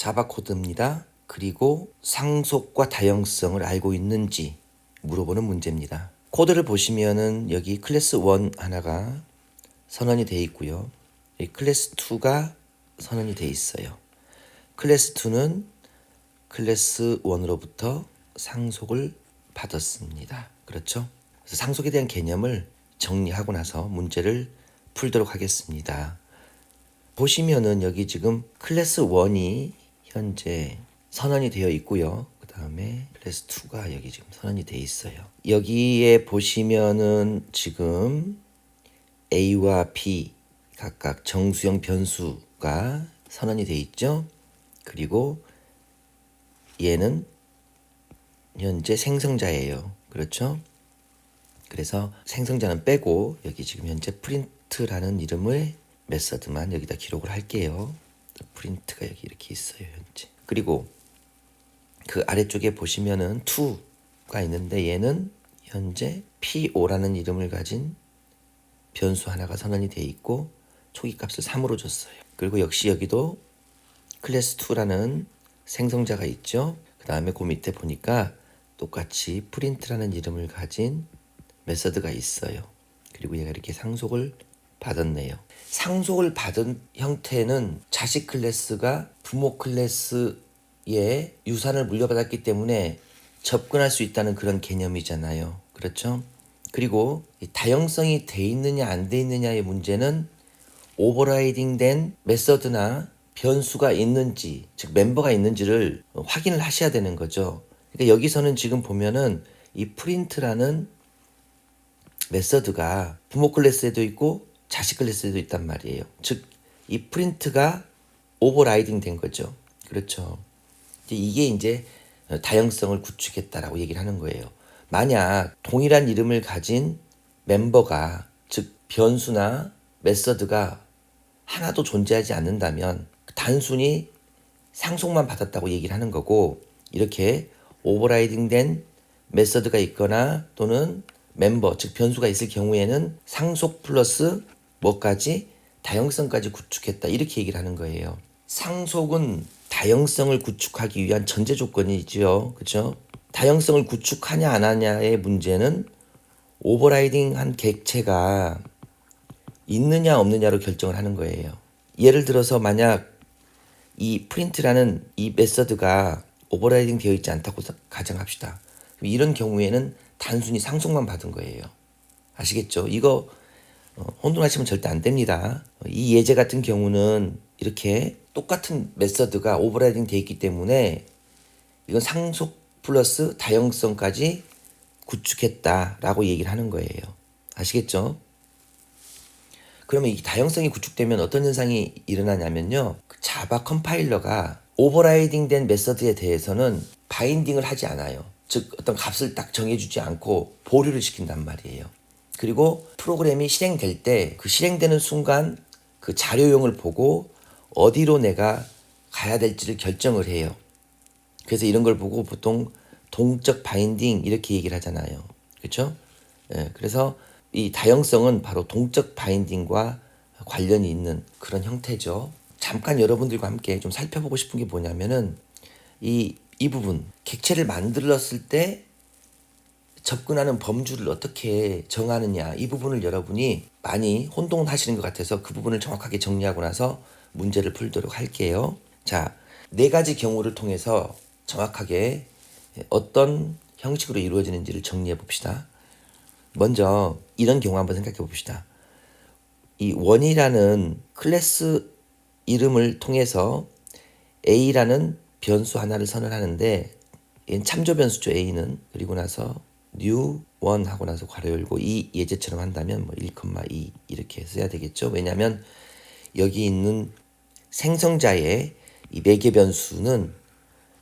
자바 코드입니다. 그리고 상속과 다형성을 알고 있는지 물어보는 문제입니다. 코드를 보시면은 여기 클래스 1 하나가 선언이 돼 있고요. 이 클래스 2가 선언이 돼 있어요. 클래스 2는 클래스 1으로부터 상속을 받았습니다. 그렇죠? 그래서 상속에 대한 개념을 정리하고 나서 문제를 풀도록 하겠습니다. 보시면은 여기 지금 클래스 1이 현재 선언이 되어 있고요. 그 다음에 클래스 2가 여기 지금 선언이 되어 있어요. 여기에 보시면은 지금 A와 B 각각 정수형 변수가 선언이 되어 있죠. 그리고 얘는 현재 생성자예요. 그렇죠? 그래서 생성자는 빼고 여기 지금 현재 프린트라는 이름의 메서드만 여기다 기록을 할게요. 프린트가 여기 이렇게 있어요, 현재. 그리고 그 아래쪽에 보시면은 to가 있는데 얘는 현재 PO라는 이름을 가진 변수 하나가 선언이 돼 있고 초기 값을 3으로 줬어요. 그리고 역시 여기도 클래스 2라는 생성자가 있죠. 그 다음에 그 밑에 보니까 똑같이 프린트라는 이름을 가진 메서드가 있어요. 그리고 얘가 이렇게 상속을 받았네요. 상속을 받은 형태는 자식 클래스가 부모 클래스의 유산을 물려받았기 때문에 접근할 수 있다는 그런 개념이잖아요. 그렇죠? 그리고 이 다형성이 돼 있느냐 안 돼 있느냐의 문제는 오버라이딩 된 메서드나 변수가 있는지 즉 멤버가 있는지를 확인을 하셔야 되는 거죠. 그러니까 여기서는 지금 보면은 이 프린트라는 메서드가 부모 클래스에도 있고 자식 클래스에도 있단 말이에요. 즉 이 프린트가 오버라이딩 된 거죠. 그렇죠. 이게 이제 다형성을 구축했다라고 얘기를 하는 거예요. 만약 동일한 이름을 가진 멤버가 즉 변수나 메서드가 하나도 존재하지 않는다면 단순히 상속만 받았다고 얘기를 하는 거고 이렇게 오버라이딩 된 메서드가 있거나 또는 멤버 즉 변수가 있을 경우에는 상속 플러스 뭐까지 다형성까지 구축했다 이렇게 얘기를 하는 거예요. 상속은 다형성을 구축하기 위한 전제 조건이지요. 그렇죠? 다형성을 구축하냐 안 하냐의 문제는 오버라이딩한 객체가 있느냐 없느냐로 결정을 하는 거예요. 예를 들어서 만약 이 프린트라는 이 메서드가 오버라이딩 되어 있지 않다고 가정합시다. 이런 경우에는 단순히 상속만 받은 거예요. 아시겠죠? 이거 어, 혼돈하시면 절대 안 됩니다. 이 예제 같은 경우는 이렇게 똑같은 메서드가 오버라이딩 되어 있기 때문에 이건 상속 플러스 다형성까지 구축했다라고 얘기를 하는 거예요. 아시겠죠? 그러면 이 다형성이 구축되면 어떤 현상이 일어나냐면요. 그 자바 컴파일러가 오버라이딩 된 메서드에 대해서는 바인딩을 하지 않아요. 즉 어떤 값을 딱 정해주지 않고 보류를 시킨단 말이에요. 그리고 프로그램이 실행될 때 그 실행되는 순간 그 자료용을 보고 어디로 내가 가야 될지를 결정을 해요. 그래서 이런 걸 보고 보통 동적 바인딩 이렇게 얘기를 하잖아요. 그렇죠? 예, 그래서 이 다형성은 바로 동적 바인딩과 관련이 있는 그런 형태죠. 잠깐 여러분들과 함께 좀 살펴보고 싶은 게 뭐냐면은 이, 이 부분, 객체를 만들었을 때 접근하는 범주를 어떻게 정하느냐 이 부분을 여러분이 많이 혼동하시는 것 같아서 그 부분을 정확하게 정리하고 나서 문제를 풀도록 할게요. 자, 네 가지 경우를 통해서 정확하게 어떤 형식으로 이루어지는지를 정리해 봅시다. 먼저 이런 경우 한번 생각해 봅시다. 이 원이라는 클래스 이름을 통해서 A라는 변수 하나를 선언하는데 참조 변수죠 A는 그리고 나서 new one 하고 나서 괄호 열고 이 예제처럼 한다면 뭐 1,2 이렇게 써야 되겠죠. 왜냐하면 여기 있는 생성자의 이 매개 변수는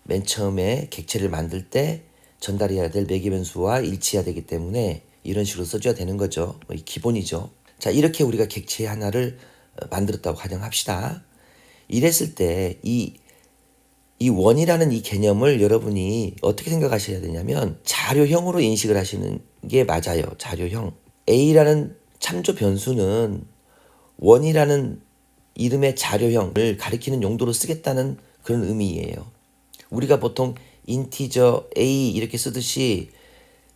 맨 처음에 객체를 만들 때 전달해야 될 매개 변수와 일치해야 되기 때문에 이런 식으로 써줘야 되는 거죠. 뭐 기본이죠. 자 이렇게 우리가 객체 하나를 어, 만들었다고 가정합시다. 이랬을 때 이 이 원이라는 이 개념을 여러분이 어떻게 생각하셔야 되냐면 자료형으로 인식을 하시는 게 맞아요. 자료형. A라는 참조 변수는 원이라는 이름의 자료형을 가리키는 용도로 쓰겠다는 그런 의미예요. 우리가 보통 인티저 a 이렇게 쓰듯이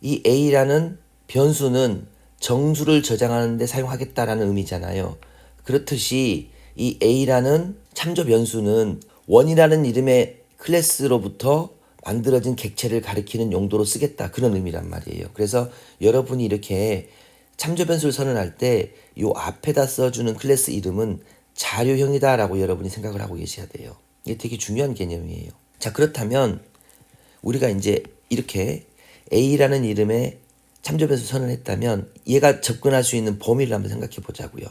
이 a라는 변수는 정수를 저장하는데 사용하겠다라는 의미잖아요. 그렇듯이 이 a라는 참조 변수는 원이라는 이름의 클래스로부터 만들어진 객체를 가리키는 용도로 쓰겠다 그런 의미란 말이에요. 그래서 여러분이 이렇게 참조 변수를 선언할 때 요 앞에다 써주는 클래스 이름은 자료형이다라고 여러분이 생각을 하고 계셔야 돼요. 이게 되게 중요한 개념이에요. 자 그렇다면 우리가 이제 이렇게 A라는 이름의 참조 변수 선언했다면 얘가 접근할 수 있는 범위를 한번 생각해 보자고요.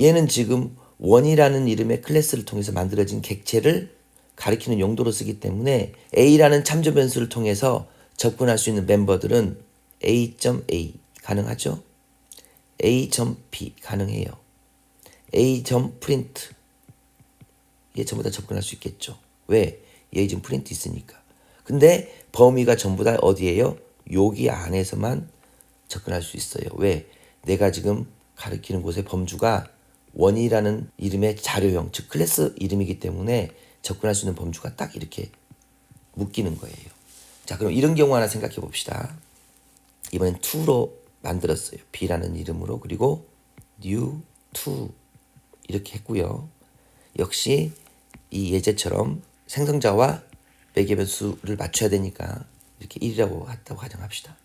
얘는 지금 원이라는 이름의 클래스를 통해서 만들어진 객체를 가리키는 용도로 쓰기 때문에 A라는 참조 변수를 통해서 접근할 수 있는 멤버들은 A.A 가능하죠? A.P 가능해요. A.print 얘 전부 다 접근할 수 있겠죠. 왜? 얘 지금 프린트 있으니까. 근데 범위가 전부 다 어디예요? 여기 안에서만 접근할 수 있어요. 왜? 내가 지금 가리키는 곳의 범주가 원이라는 이름의 자료형, 즉 클래스 이름이기 때문에 접근할 수 있는 범주가 딱 이렇게 묶이는 거예요. 자, 그럼 이런 경우 하나 생각해 봅시다. 이번엔 2로 만들었어요. B라는 이름으로 그리고 new 2 이렇게 했고요. 역시 이 예제처럼 생성자와 매개 변수를 맞춰야 되니까 이렇게 1이라고 했다고 가정합시다.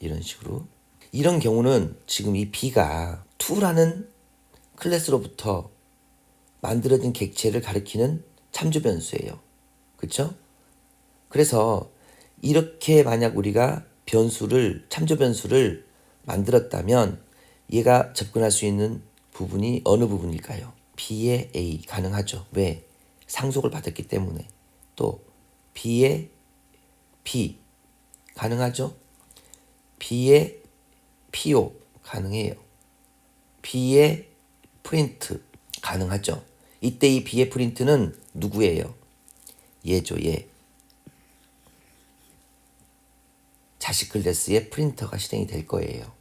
이런 식으로. 이런 경우는 지금 이 B가 2라는 클래스로부터 만들어진 객체를 가리키는 참조 변수예요. 그렇죠? 그래서 이렇게 만약 우리가 변수를 참조 변수를 만들었다면 얘가 접근할 수 있는 부분이 어느 부분일까요? B의 A 가능하죠. 왜? 상속을 받았기 때문에. 또 B의 P 가능하죠. B의 PO 가능해요. B의 프린트 가능하죠. 이때 이 B의 프린트는 누구예요? 얘죠, 얘. 자식 클래스의 프린터가 실행이 될 거예요.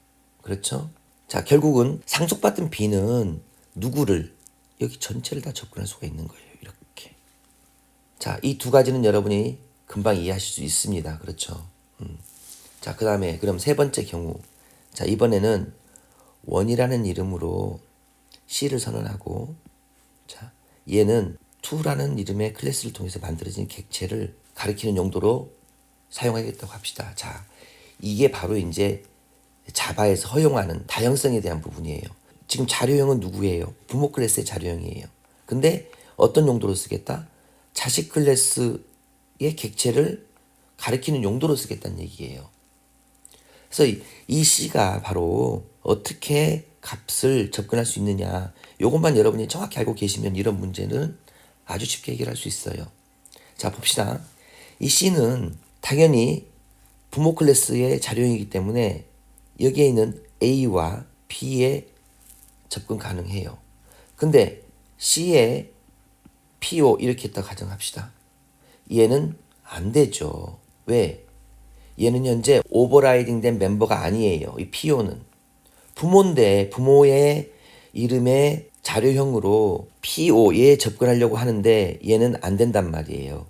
그렇죠? 자, 결국은 상속받은 B는 누구를 여기 전체를 다 접근할 수가 있는 거예요. 이렇게. 자, 이 두 가지는 여러분이 금방 이해하실 수 있습니다. 그렇죠? 음. 자, 그 다음에 그럼 세 번째 경우. 자, 이번에는 원이라는 이름으로 C를 선언하고 자, 얘는 2라는 이름의 클래스를 통해서 만들어진 객체를 가리키는 용도로 사용하겠다고 합시다. 자, 이게 바로 이제 자바에서 허용하는 다양성에 대한 부분이에요. 지금 자료형은 누구예요? 부모 클래스의 자료형이에요. 근데 어떤 용도로 쓰겠다? 자식 클래스의 객체를 가리키는 용도로 쓰겠다는 얘기예요. 그래서 이, 이 C가 바로 어떻게 값을 접근할 수 있느냐. 요것만 여러분이 정확히 알고 계시면 이런 문제는 아주 쉽게 해결할 수 있어요. 자, 봅시다. 이 C는 당연히 부모 클래스의 자료이기 때문에 여기에 있는 A와 B에 접근 가능해요. 근데 C에 PO 이렇게 했다 가정합시다. 얘는 안 되죠. 왜? 얘는 현재 오버라이딩 된 멤버가 아니에요. 이 PO는. 부모인데 부모의 이름의 자료형으로 PO에 접근하려고 하는데 얘는 안 된단 말이에요.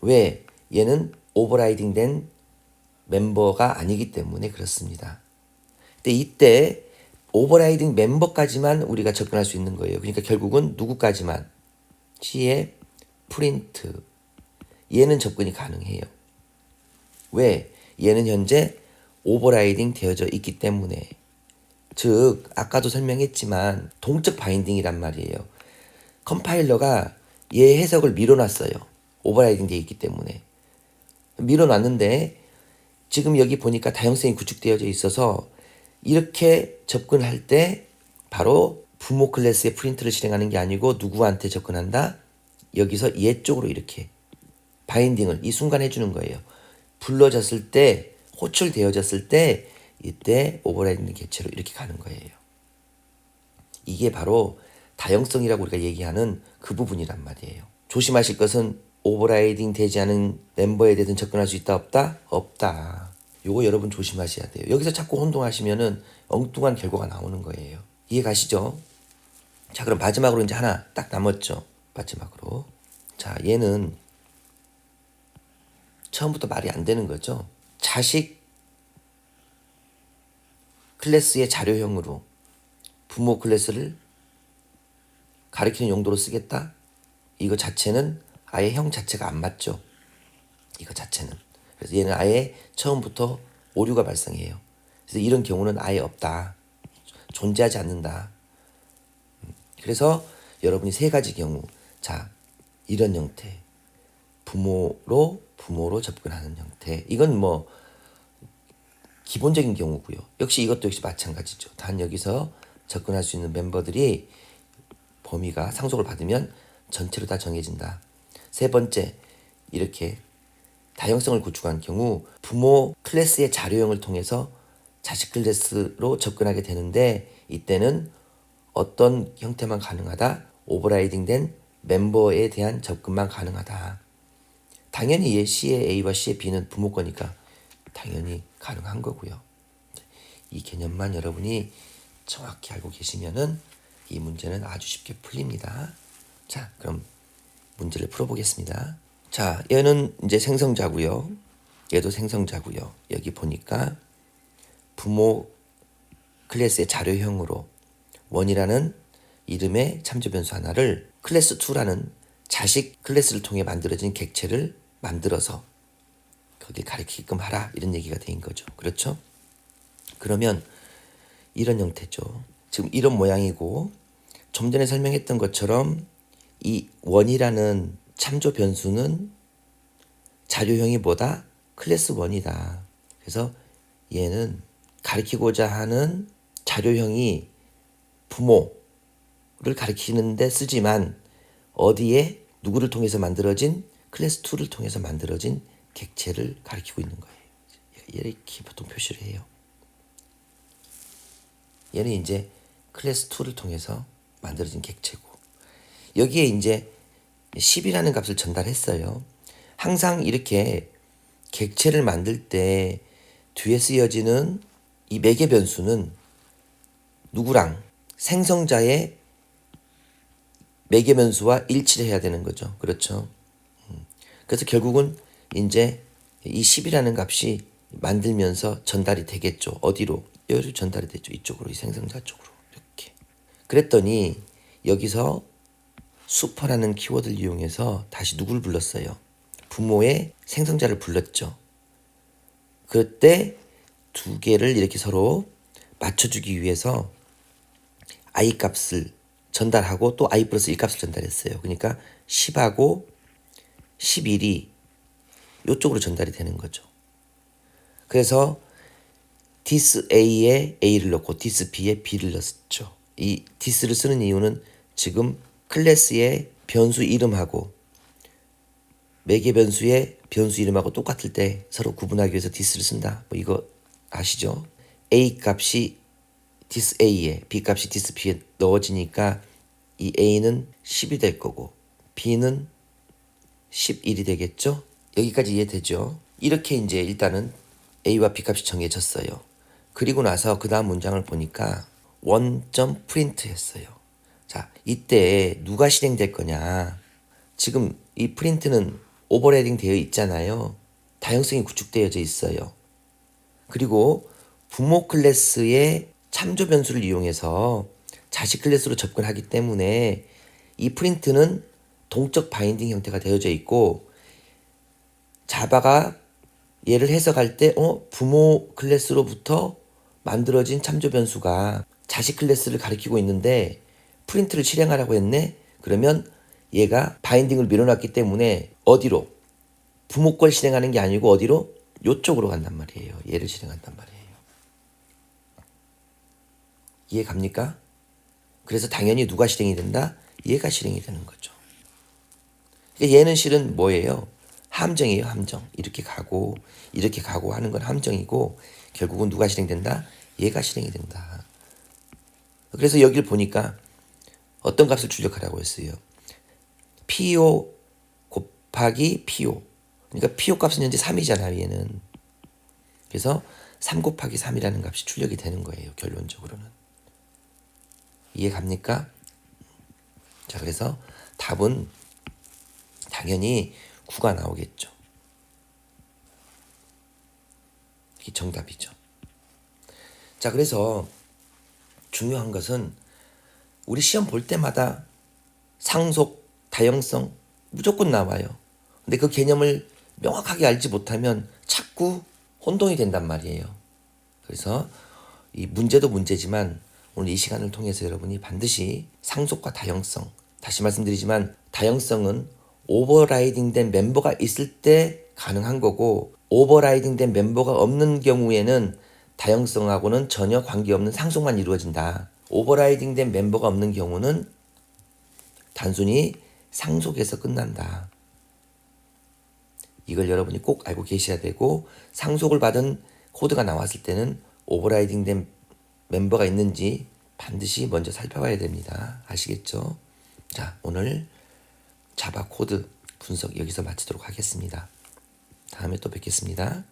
왜? 얘는 오버라이딩 된 멤버가 아니기 때문에 그렇습니다. 근데 이때 오버라이딩 멤버까지만 우리가 접근할 수 있는 거예요. 그러니까 결국은 누구까지만 C의 프린트 얘는 접근이 가능해요. 왜? 얘는 현재 오버라이딩 되어져 있기 때문에 즉 아까도 설명했지만 동적 바인딩이란 말이에요. 컴파일러가 얘 해석을 밀어놨어요. 오버라이딩 되어 있기 때문에 밀어놨는데 지금 여기 보니까 다형성이 구축되어져 있어서 이렇게 접근할 때 바로 부모 클래스의 프린트를 실행하는 게 아니고 누구한테 접근한다? 여기서 얘 쪽으로 이렇게 바인딩을 이 순간 해주는 거예요. 불러졌을 때 호출되어졌을 때 이때 오버라이딩 개체로 이렇게 가는 거예요. 이게 바로 다형성이라고 우리가 얘기하는 그 부분이란 말이에요. 조심하실 것은 오버라이딩 되지 않은 멤버에 대해서 접근할 수 있다 없다? 없다. 요거 여러분 조심하셔야 돼요. 여기서 자꾸 혼동하시면은 엉뚱한 결과가 나오는 거예요. 이해 가시죠? 자, 그럼 마지막으로 이제 하나 딱 남았죠. 마지막으로. 자, 얘는 처음부터 말이 안 되는 거죠. 자식 클래스의 자료형으로 부모 클래스를 가리키는 용도로 쓰겠다? 이거 자체는 아예 형 자체가 안 맞죠. 이거 자체는. 그래서 얘는 아예 처음부터 오류가 발생해요. 그래서 이런 경우는 아예 없다. 존재하지 않는다. 음, 그래서 여러분이 세 가지 경우, 자, 이런 형태. 부모로, 부모로 접근하는 형태. 이건 뭐, 기본적인 경우고요. 역시 이것도 역시 마찬가지죠. 단 여기서 접근할 수 있는 멤버들이 범위가 상속을 받으면 전체로 다 정해진다. 세 번째, 이렇게 다형성을 구축한 경우 부모 클래스의 자료형을 통해서 자식 클래스로 접근하게 되는데 이때는 어떤 형태만 가능하다? 오버라이딩 된 멤버에 대한 접근만 가능하다. 당연히 얘 C의 A와 C의 B는 부모 거니까 당연히 가능한 거고요. 이 개념만 여러분이 정확히 알고 계시면은 이 문제는 아주 쉽게 풀립니다. 자, 그럼 문제를 풀어보겠습니다. 자, 얘는 이제 생성자고요. 얘도 생성자고요. 여기 보니까 부모 클래스의 자료형으로 원이라는 이름의 참조 변수 하나를 클래스 2라는 자식 클래스를 통해 만들어진 객체를 만들어서 거기에 가리키게끔 하라 이런 얘기가 된 거죠. 그렇죠? 그러면 이런 형태죠. 지금 이런 모양이고 좀 전에 설명했던 것처럼 이 원이라는 참조 변수는 자료형이 뭐다? 클래스 1이다. 그래서 얘는 가리키고자 하는 자료형이 부모를 가리키는데 쓰지만 어디에 누구를 통해서 만들어진 클래스 2를 통해서 만들어진 객체를 가리키고 있는 거예요. 이렇게 보통 표시를 해요. 얘는 이제 클래스 2를 통해서 만들어진 객체고 여기에 이제 10이라는 값을 전달했어요. 항상 이렇게 객체를 만들 때 뒤에 쓰여지는 이 매개 변수는 누구랑 생성자의 매개 변수와 일치를 해야 되는 거죠. 그렇죠. 음. 그래서 결국은 이제 이 10이라는 값이 만들면서 전달이 되겠죠. 어디로? 여기로 전달이 되죠. 이쪽으로, 이 생성자 쪽으로. 이렇게. 그랬더니 여기서 슈퍼라는 키워드를 이용해서 다시 누구를 불렀어요? 부모의 생성자를 불렀죠. 그때 두 개를 이렇게 서로 맞춰주기 위해서 i 값을 전달하고 또 i 플러스 1 값을 전달했어요. 그러니까 10하고 11이 이쪽으로 전달이 되는 거죠. 그래서 디스 A에 A를 넣고 디스 B에 B를 넣었죠. 이 디스를 쓰는 이유는 지금 클래스의 변수 이름하고 매개 변수의 변수 이름하고 똑같을 때 서로 구분하기 위해서 디스를 쓴다. 뭐 이거 아시죠? A 값이 디스 A에 B 값이 디스 B에 넣어지니까 이 A는 10이 될 거고 B는 11이 되겠죠? 여기까지 이해되죠? 이렇게 이제 일단은 A와 B 값이 정해졌어요. 그리고 나서 그 다음 문장을 보니까 원점 프린트 했어요. 자, 이때 누가 실행될 거냐. 지금 이 프린트는 오버레딩 되어 있잖아요. 다형성이 구축되어져 있어요. 그리고 부모 클래스의 참조 변수를 이용해서 자식 클래스로 접근하기 때문에 이 프린트는 동적 바인딩 형태가 되어져 있고 자바가 얘를 해석할 때 어, 부모 클래스로부터 만들어진 참조 변수가 자식 클래스를 가리키고 있는데 프린트를 실행하라고 했네. 그러면 얘가 바인딩을 밀어놨기 때문에 어디로 부모 걸 실행하는 게 아니고 어디로 요쪽으로 간단 말이에요. 얘를 실행한단 말이에요. 이해 갑니까? 그래서 당연히 누가 실행이 된다? 얘가 실행이 되는 거죠. 그러니까 얘는 실은 뭐예요? 함정이에요, 함정. 이렇게 가고, 이렇게 가고 하는 건 함정이고, 결국은 누가 실행된다? 얘가 실행이 된다. 그래서 여기를 보니까 어떤 값을 출력하라고 했어요? PO 곱하기 PO. 그러니까 PO 값은 현재 3이잖아요, 얘는. 그래서 3 곱하기 3이라는 값이 출력이 되는 거예요, 결론적으로는. 이해 갑니까? 자, 그래서 답은 당연히 9가 나오겠죠. 이게 정답이죠. 자, 그래서 중요한 것은 우리 시험 볼 때마다 상속, 다형성 무조건 나와요. 근데 그 개념을 명확하게 알지 못하면 자꾸 혼동이 된단 말이에요. 그래서 이 문제도 문제지만 오늘 이 시간을 통해서 여러분이 반드시 상속과 다형성 다시 말씀드리지만 다형성은 오버라이딩된 멤버가 있을 때 가능한 거고 오버라이딩된 멤버가 없는 경우에는 다형성하고는 전혀 관계없는 상속만 이루어진다. 오버라이딩된 멤버가 없는 경우는 단순히 상속에서 끝난다. 이걸 여러분이 꼭 알고 계셔야 되고 상속을 받은 코드가 나왔을 때는 오버라이딩된 멤버가 있는지 반드시 먼저 살펴봐야 됩니다. 아시겠죠? 자, 오늘 자바 코드 분석 여기서 마치도록 하겠습니다. 다음에 또 뵙겠습니다.